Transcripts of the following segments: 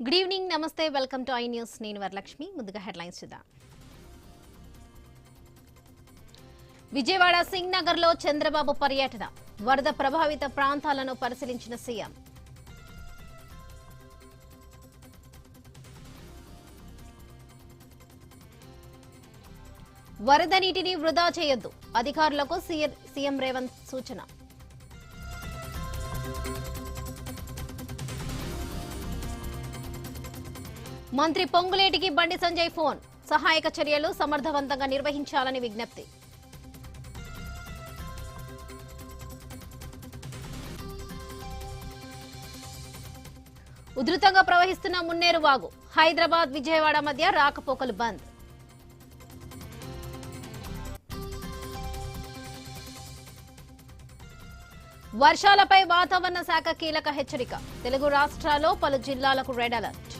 Good evening నమస్తే welcome to I news నేను వరలక్ష్మి ముందుగా హెడ్లైన్స్ చూద్దాం. విజయవాడ సింగ్ నగర్లో చంద్రబాబు పర్యటన వరద ప్రభావిత ప్రాంతాలను పరిశీలించిన సీఎం. వరద నీటిని వృధా చేయొద్దు అధికారులకు సీఎం- రేవంత్ సూచన. మంత్రి పొంగులేటికి బండి సంజయ్ ఫోన్. సహాయక చర్యలు సమర్థవంతంగా నిర్వహించాలని విజ్ఞప్తి. ఉధృతంగా ప్రవహిస్తున్న మున్నేరు వాగు. హైదరాబాద్ విజయవాడ మధ్య రాకపోకలు బంద్. వర్షాలపై వాతావరణ శాఖ కీలక హెచ్చరిక. తెలుగు రాష్ట్రాల్లో పలు జిల్లాలకు రెడ్ అలర్ట్.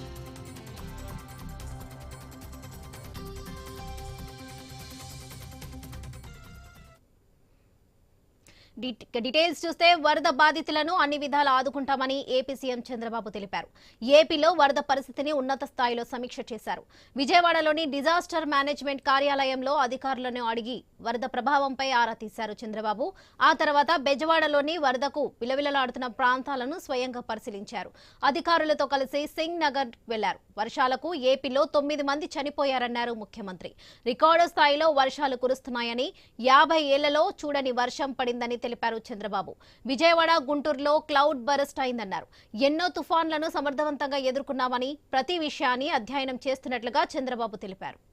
డీటెయిల్స్ చూస్తే వరద బాధితులను అన్ని విధాలా ఆదుకుంటామని ఏపీ సీఎం చంద్రబాబు తెలిపారు. ఏపీలో వరద పరిస్థితిని ఉన్నత స్థాయిలో సమీక్ష చేశారు. విజయవాడలోని డిజాస్టర్ మేనేజ్మెంట్ కార్యాలయంలో అధికారులను అడిగి వరద ప్రభావంపై ఆరా తీశారు చంద్రబాబు. ఆ తర్వాత బెజవాడలోని వరదకు విలవిలలాడుతున్న ప్రాంతాలను స్వయంగా పరిశీలించారు. అధికారులతో కలిసి సింగ్ నగర్ వెళ్ళారు. వర్షాలకు ఏపీలో తొమ్మిది మంది చనిపోయారన్నారు ముఖ్యమంత్రి. రికార్డు స్థాయిలో వర్షాలు కురుస్తున్నాయని యాభై ఏళ్ళలో చూడని వర్షం పడిందని తెలిపారు. చంద్రబాబు. విజయవాడ గుంటూరులో క్లౌడ్ బరస్ట్ అయిందన్నారు. ఎన్నో తుఫాన్లను సమర్థవంతంగా ఎదుర్కొన్నామని ప్రతి విషయాన్ని అధ్యయనం చేస్తున్నట్లుగా చంద్రబాబు తెలిపారు.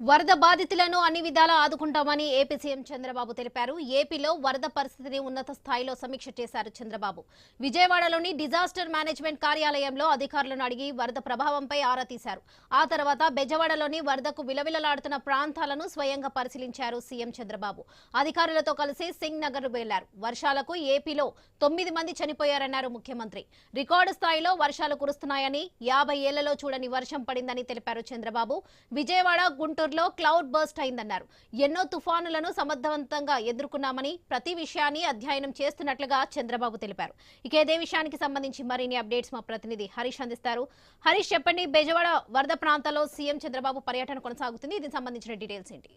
వరద బాధితులను అన్ని విధాలా ఆదుకుంటామని ఏపీ సీఎం చంద్రబాబు తెలిపారు. ఏపీలో వరద పరిస్థితిని ఉన్నత స్థాయిలో సమీక్ష చేశారు చంద్రబాబు. విజయవాడలోని డిజాస్టర్ మేనేజ్మెంట్ కార్యాలయంలో అధికారులను అడిగి వరద ప్రభావంపై ఆరా తీశారు. ఆ తర్వాత బెజవాడలోని వరదకు విలవిలలాడుతున్న ప్రాంతాలను స్వయంగా పరిశీలించారు సీఎం చంద్రబాబు. అధికారులతో కలిసి సింగ్ నగర్ వెళ్ళారు. వర్షాలకు ఏపీలో తొమ్మిది మంది చనిపోయారన్నారు ముఖ్యమంత్రి. రికార్డు స్థాయిలో వర్షాలు కురుస్తున్నాయని యాభై ఏళ్ళలో చూడని వర్షం పడిందని తెలిపారు చంద్రబాబు. విజయవాడ గుంటూరులో క్లౌడ్ బర్స్ట్ అయిందన్నారు. ఎన్నో తుఫానులను సమర్థవంతంగా ఎదుర్కొన్నామని ప్రతి విషయాన్ని అధ్యయనం చేస్తున్నట్లుగా చంద్రబాబు తెలిపారు. ఇక ఇదే విషయానికి సంబంధించి మరిన్ని అప్డేట్స్ మా ప్రతినిధి హరీష్ అందిస్తారు. హరీష్ చెప్పండి బెజవాడ వరద ప్రాంతాల్లో సీఎం చంద్రబాబు పర్యటన కొనసాగుతుంది. దీనికి సంబంధించిన డీటెయిల్స్ ఏంటి?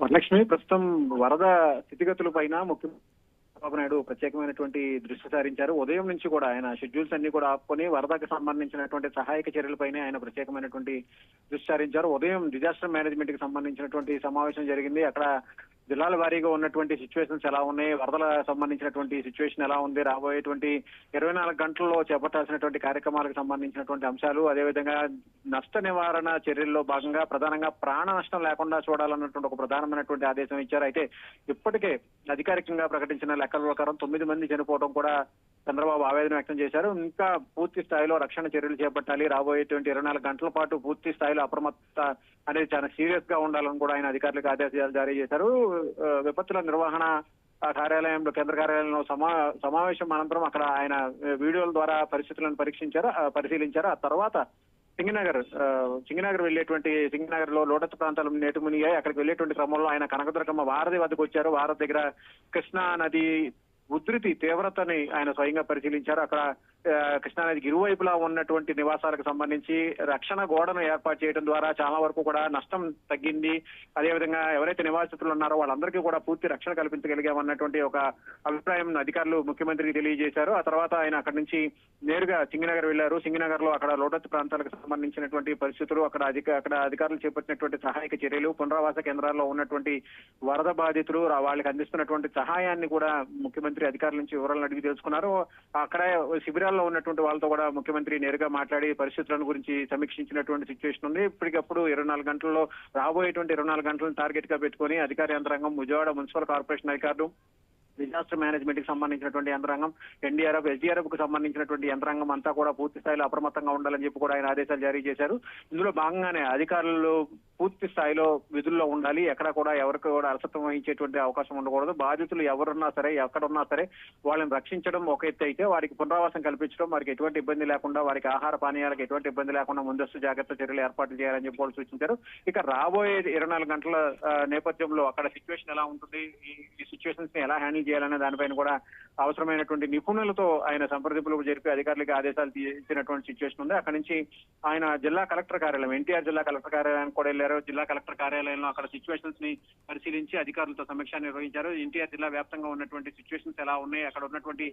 వరలక్ష్మి ప్రస్తుతం వరద స్థితిగతుల పైన ముఖ్యమంత్రి చంద్రబాబు నాయుడు ప్రత్యేకమైనటువంటి దృష్టి సారించారు. ఉదయం నుంచి కూడా ఆయన షెడ్యూల్స్ అన్ని కూడా ఆపుకొని వరదకు సంబంధించినటువంటి సహాయక చర్యలపైనే ఆయన ప్రత్యేకమైనటువంటి దృష్టి సారించారు. ఉదయం డిజాస్టర్ మేనేజ్మెంట్కి సంబంధించినటువంటి సమావేశం జరిగింది. అక్కడ జిల్లాల వారీగా ఉన్నటువంటి సిచ్యువేషన్స్ ఎలా ఉన్నాయి? వరదల సంబంధించినటువంటి సిచ్యువేషన్ ఎలా ఉంది? రాబోయేటువంటి ఇరవై నాలుగు గంటల్లో చేపట్టాల్సినటువంటి కార్యక్రమాలకు సంబంధించినటువంటి అంశాలు అదేవిధంగా నష్ట నివారణ చర్యల్లో భాగంగా ప్రధానంగా ప్రాణ నష్టం లేకుండా చూడాలన్నటువంటి ఒక ప్రధానమైనటువంటి ఆదేశం ఇచ్చారు. అయితే ఇప్పటికే అధికారికంగా ప్రకటించిన లెక్కల ప్రకారం తొమ్మిది మంది చనిపోవడం కూడా చంద్రబాబు ఆవేదన వ్యక్తం చేశారు. ఇంకా పూర్తి స్థాయిలో రక్షణ చర్యలు చేపట్టాలి. రాబోయేటువంటి ఇరవై నాలుగు గంటల పాటు పూర్తి స్థాయిలో అప్రమత్త అనేది చాలా సీరియస్గా ఉండాలని కూడా ఆయన అధికారులకు ఆదేశాలు జారీ చేశారు. విపత్తుల నిర్వహణ కార్యాలయంలో కేంద్ర కార్యాలయంలో సమా సమావేశం అనంతరం అక్కడ ఆయన వీడియోల ద్వారా పరిస్థితులను పరీక్షించారు పరిశీలించారు. ఆ తర్వాత సింగనగర్ ఆ, సింగనగర్ వెళ్ళేటువంటి సింగనగర్లో లోటస్ ప్రాంతాలు నేటి మునిగాయి. అక్కడికి వెళ్ళేటువంటి క్రమంలో ఆయన కనకదుర్గమ్మ వారధి వద్దకు వచ్చారు. వారధి దగ్గర కృష్ణా నది ఉధృతి తీవ్రతని ఆయన స్వయంగా పరిశీలించారు. అక్కడ కృష్ణానదికి ఇరువైపులా ఉన్నటువంటి నివాసాలకు సంబంధించి రక్షణ గోడను ఏర్పాటు చేయడం ద్వారా చాలా వరకు కూడా నష్టం తగ్గింది. అదేవిధంగా ఎవరైతే నివాసితులు ఉన్నారో వాళ్ళందరికీ కూడా పూర్తి రక్షణ కల్పించగలిగామన్నటువంటి ఒక అభిప్రాయం అధికారులు ముఖ్యమంత్రికి తెలియజేశారు. ఆ తర్వాత ఆయన అక్కడి నుంచి నేరుగా సింగనగర్ వెళ్ళారు సింగినగర్లో అక్కడ లోటత్ ప్రాంతాలకు సంబంధించినటువంటి పరిస్థితులు అక్కడ అధిక అక్కడ అధికారులు చేపట్టినటువంటి సహాయక చర్యలు పునరావాస కేంద్రాల్లో ఉన్నటువంటి వరద బాధితులు వాళ్ళకి అందిస్తున్నటువంటి సహాయాన్ని కూడా ముఖ్యమంత్రి అధికారుల నుంచి వివరాలను అడిగి తెలుసుకున్నారు. అక్కడ శిబిరాల్లో ఉన్నటువంటి వాళ్ళతో కూడా ముఖ్యమంత్రి నేరుగా మాట్లాడి పరిస్థితులను గురించి సమీక్షించినటువంటి సిచ్యువేషన్ ఉంది. ఇప్పటికప్పుడు ఇరవై నాలుగు గంటల్లో రాబోయేటువంటి ఇరవై నాలుగు గంటలను టార్గెట్గా పెట్టుకుని అధికార యంత్రాంగం విజయవాడ మున్సిపల్ కార్పొరేషన్ అధికారులు డిజాస్టర్ మేనేజ్మెంట్కి సంబంధించినటువంటి యంత్రాంగం ఎన్డీఆర్ఎఫ్ ఎస్డీఆర్ఎఫ్కు సంబంధించినటువంటి యంత్రాంగం అంతా కూడా పూర్తి స్థాయిలో అప్రమత్తంగా ఉండాలని చెప్పి కూడా ఆయన ఆదేశాలు జారీ చేశారు. ఇందులో భాగంగానే అధికారులు పూర్తి స్థాయిలో విధుల్లో ఉండాలి. ఎక్కడ కూడా ఎవరికి కూడా అలసత్వం వహించేటువంటి అవకాశం ఉండకూడదు. బాధితులు ఎవరున్నా సరే ఎక్కడ ఉన్నా సరే వాళ్ళని రక్షించడం ఒక ఎత్తు అయితే వారికి పునరావాసం కల్పించడం వారికి ఎటువంటి ఇబ్బంది లేకుండా వారికి ఆహార పానీయాలకు ఎటువంటి ఇబ్బంది లేకుండా ముందస్తు జాగ్రత్త చర్యలు ఏర్పాటు చేయాలని చెప్పి వాళ్ళు సూచించారు. ఇక రాబోయే ఇరవై నాలుగు గంటల నేపథ్యంలో అక్కడ సిచ్యువేషన్ ఎలా ఉంటుంది? ఈ- ఈ సిచ్యువేషన్స్ని ఎలా హ్యాండిల్ చేయాలనే దానిపైన కూడా అవసరమైనటువంటి నిపుణులతో ఆయన సంప్రదింపులు జరిపి అధికారులకు ఆదేశాలు ఇచ్చినటువంటి సిచ్యువేషన్ ఉంది. అక్కడ నుంచి ఆయన జిల్లా కలెక్టర్ కార్యాలయం ఎన్టీఆర్ జిల్లా కలెక్టర్ కార్యాలయానికి కూడా వెళ్ళారు. జిల్లా కలెక్టర్ కార్యాలయంలో అక్కడ సిచ్యువేషన్స్ని పరిశీలించి అధికారులతో సమీక్ష నిర్వహించారు. ఎన్టీఆర్ జిల్లా వ్యాప్తంగా ఉన్నటువంటి సిచ్యువేషన్స్ ఎలా ఉన్నాయి అక్కడ ఉన్నటువంటి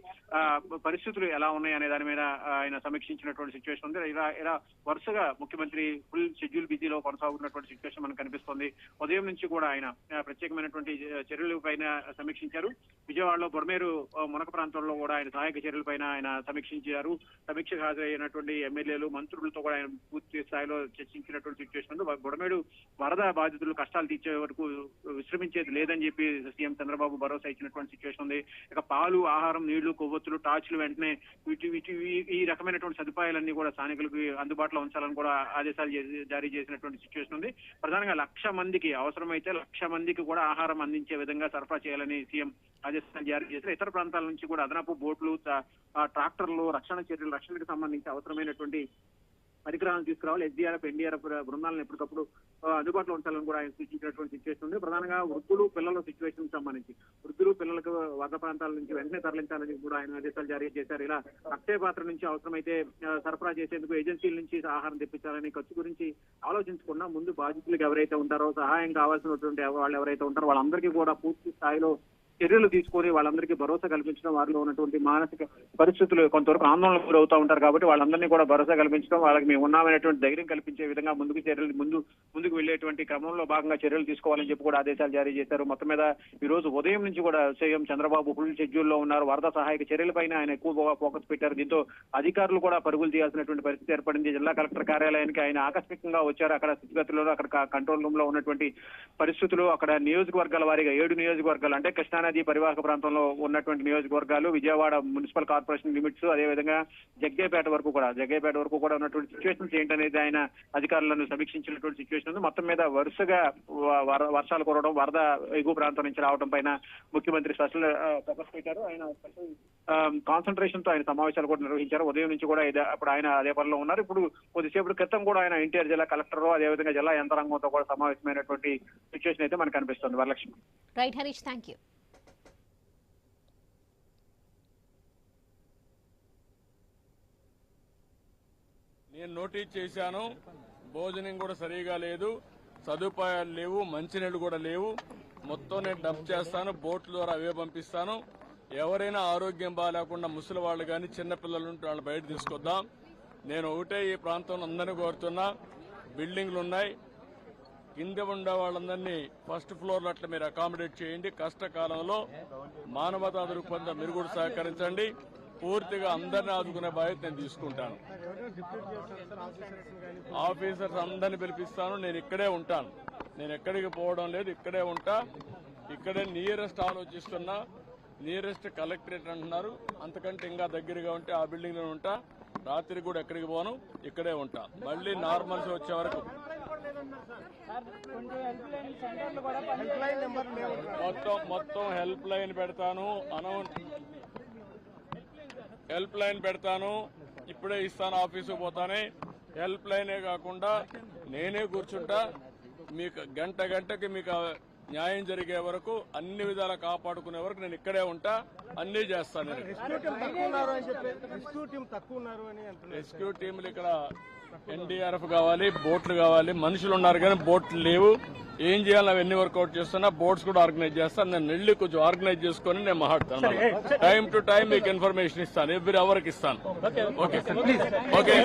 పరిస్థితులు ఎలా ఉన్నాయి అనే దాని మీద ఆయన సమీక్షించినటువంటి సిచ్యువేషన్ ఉంది. ఇలా ఇలా వరుసగా ముఖ్యమంత్రి ఫుల్ షెడ్యూల్ బిజీలో కొనసాగుతున్నటువంటి సిచ్యువేషన్ మనకు కనిపిస్తోంది. ఉదయం నుంచి కూడా ఆయన ప్రత్యేకమైనటువంటి చర్యల పైన సమీక్షించారు. విజయవాడలో బొడమేరు మునక ప్రాంతంలో కూడా ఆయన సహాయక చర్యలపైన ఆయన సమీక్షించారు. సమీక్షకు హాజరైనటువంటి ఎమ్మెల్యేలు మంత్రులతో కూడా ఆయన పూర్తి స్థాయిలో చర్చించినటువంటి సిచ్యువేషన్ ఉంది. బొడమేడు వరద బాధితులు కష్టాలు తీర్చే వరకు విశ్రమించేది లేదని చెప్పి సీఎం చంద్రబాబు భరోసా ఇచ్చినటువంటి సిచ్యువేషన్ ఉంది. ఇక పాలు ఆహారం నీళ్ళు కొవ్వొత్తులు టార్చ్లు వెంటనే ఈ- రకమైనటువంటి సదుపాయాలన్నీ కూడా స్థానికులకు అందుబాటులో ఉంచాలని కూడా ఆదేశాలు జారీ చేసినటువంటి సిచ్యువేషన్ ఉంది. ప్రధానంగా లక్ష మందికి అవసరమైతే లక్ష మందికి కూడా ఆహారం అందించే విధంగా సరఫరా చేయాలని సీఎం రాజస్థాన్ జారీ చేసిన ఇతర ప్రాంతాల నుంచి కూడా అదనపు బోట్లు ట్రాక్టర్లు రక్షణ చర్యలు రక్షణకు సంబంధించి అవసరమైనటువంటి పరికరాలను తీసుకురావాలి. ఎస్డీఆర్ఎఫ్ ఎన్డీఆర్ఎఫ్ బృందాలను ఎప్పటికప్పుడు అందుబాటులో ఉంచాలని కూడా ఆయన సూచించినటువంటి సిచ్యువేషన్ ఉంది. ప్రధానంగా వృద్ధులు పిల్లల సిచ్యువేషన్ సంబంధించి. వృద్ధులు పిల్లలకు వరద ప్రాంతాల నుంచి వెంటనే తరలించాలని కూడా ఆయన ఆదేశాలు జారీ చేశారు. ఇలా అక్షయ పాత్ర నుంచి అవసరమైతే సరఫరా చేసేందుకు ఏజెన్సీల నుంచి ఆహారం తెప్పించాలని ఖర్చు గురించి ఆలోచించకుండా ముందు బాధితులకు ఎవరైతే ఉంటారో సహాయం కావాల్సినటువంటి వాళ్ళు ఎవరైతే ఉంటారో వాళ్ళందరికీ కూడా పూర్తి స్థాయిలో చర్యలు తీసుకొని వాళ్ళందరికీ భరోసా కల్పించడం వారిలో ఉన్నటువంటి మానసిక పరిస్థితులు కొంతవరకు ఆందోళనకు గురవుతూ ఉంటారు కాబట్టి వాళ్ళందరినీ కూడా భరోసా కల్పించడం వాళ్ళకి మేము ఉన్నామనేటువంటి ధైర్యం కల్పించే విధంగా ముందుకు చర్యలు ముందు ముందుకు వెళ్ళేటువంటి క్రమంలో భాగంగా చర్యలు తీసుకోవాలని చెప్పి కూడా ఆదేశాలు జారీ చేశారు. మొత్తం మీద ఈ రోజు ఉదయం నుంచి కూడా సీఎం చంద్రబాబు ఫుల్ షెడ్యూల్లో ఉన్నారు. వరద సహాయక చర్యలపైన ఆయన ఎక్కువగా ఫోకస్ పెట్టారు. దీంతో అధికారులు కూడా పరుగులు చేయాల్సినటువంటి పరిస్థితి ఏర్పడింది. జిల్లా కలెక్టర్ కార్యాలయానికి ఆయన ఆకస్మికంగా వచ్చారు. అక్కడ స్థితిగతుల్లో అక్కడ కంట్రోల్ రూమ్లో ఉన్నటువంటి పరిస్థితులు అక్కడ నియోజకవర్గాల వారీగా ఏడు నియోజకవర్గాలు అంటే కృష్ణానది పరివాహక ప్రాంతంలో ఉన్నటువంటి నియోజకవర్గాలు విజయవాడ మున్సిపల్ కార్పొరేషన్ లిమిట్స్ అదేవిధంగా జగ్గేపేట వరకు కూడా జగ్గేపేట వరకు కూడా ఉన్నటువంటి సిచ్యువేషన్స్ ఏంటనేది ఆయన అధికారులను సమీక్షించినటువంటి సిచ్యువేషన్ ఉంది. మొత్తం మీద వరుసగా వర్షాలు కురవడం వరద ఎగువ ప్రాంతం నుంచి రావడం పైన ముఖ్యమంత్రి స్పెషల్ ఫోకస్ పెట్టారు. ఆయన స్పెషల్ కాన్సన్ట్రేషన్తో ఆయన సమావేశాలు కూడా నిర్వహించారు. ఉదయం నుంచి కూడా అప్పుడు ఆయన అదే పనిలో ఉన్నారు. ఇప్పుడు కొద్దిసేపటి క్రితం కూడా ఆయన ఎన్టీఆర్ జిల్లా కలెక్టర్ అదేవిధంగా జిల్లా యంత్రాంగంతో కూడా సమావేశమైనటువంటి సిచ్యువేషన్ అయితే మనకు కనిపిస్తుంది. Varalakshmi. Right Harish thank you నేను నోటీస్ చేశాను. భోజనం కూడా సరిగా లేదు. సదుపాయాలు లేవు. మంచినీళ్ళు కూడా లేవు. మొత్తం నేను డంప్ చేస్తాను. బోట్ల ద్వారా అవే పంపిస్తాను. ఎవరైనా ఆరోగ్యం బాగాలేకుండా ముసలి వాళ్ళు కానీ చిన్నపిల్లలు ఉంటే వాళ్ళు బయట తీసుకొద్దాం. నేను ఒకటే ఈ ప్రాంతంలో అందరినీ కోరుతున్నా. బిల్డింగ్లు ఉన్నాయి. కింద ఉండే వాళ్ళందరినీ ఫస్ట్ ఫ్లోర్ అట్లా మీరు అకామిడేట్ చేయండి. కష్టకాలంలో మానవతా దృక్పథం మీరు కూడా సహకరించండి. పూర్తిగా అందరిని ఆదుకునే బాధ్యత నేను తీసుకుంటాను. ఆఫీసర్స్ అందరిని పిలిపిస్తాను నేను ఇక్కడే ఉంటాను. నేను ఎక్కడికి పోవడం లేదు ఇక్కడే ఉంటా. ఇక్కడే నియరెస్ట్ ఆలోచిస్తున్నా. నియరెస్ట్ కలెక్టరేట్ అంటున్నారు. అంతకంటే ఇంకా దగ్గరగా ఉంటే ఆ బిల్డింగ్లో ఉంటా. రాత్రి కూడా ఎక్కడికి పోను ఇక్కడే ఉంటా. మళ్ళీ నార్మల్స్ వచ్చే వరకు. మొత్తం మొత్తం హెల్ప్ లైన్ పెడతాను. అనౌన్స్ హెల్ప్ లైన్ పెడతాను. ఇప్పుడే ఇస్తాను ఆఫీసు పోతానే. హెల్ప్ లైనే కాకుండా నేనే కూర్చుంటా. మీకు గంట గంటకి మీకు న్యాయం జరిగే వరకు అన్ని విధాలా కాపాడుకునే వరకు నేను ఇక్కడే ఉంటా. అన్ని చేస్తాను రెస్క్యూ టీంలు ఇక్కడ ఎన్డీఆర్ఎఫ్ కావాలి బోట్లు కావాలి మనుషులు ఉన్నారు కానీ బోట్లు లేవు. ఏం చేయాలి? అవన్నీ వర్కౌట్ చేస్తున్నా బోట్స్ కూడా ఆర్గనైజ్ చేస్తాను. నేను వెళ్ళి కొంచెం ఆర్గనైజ్ చేసుకొని నేను మాట్లాడతాను టైం టు టైం మీకు ఇన్ఫర్మేషన్ ఇస్తాను. ఎవ్రీ అవర్కి ఇస్తాను. ఓకే. ఓకే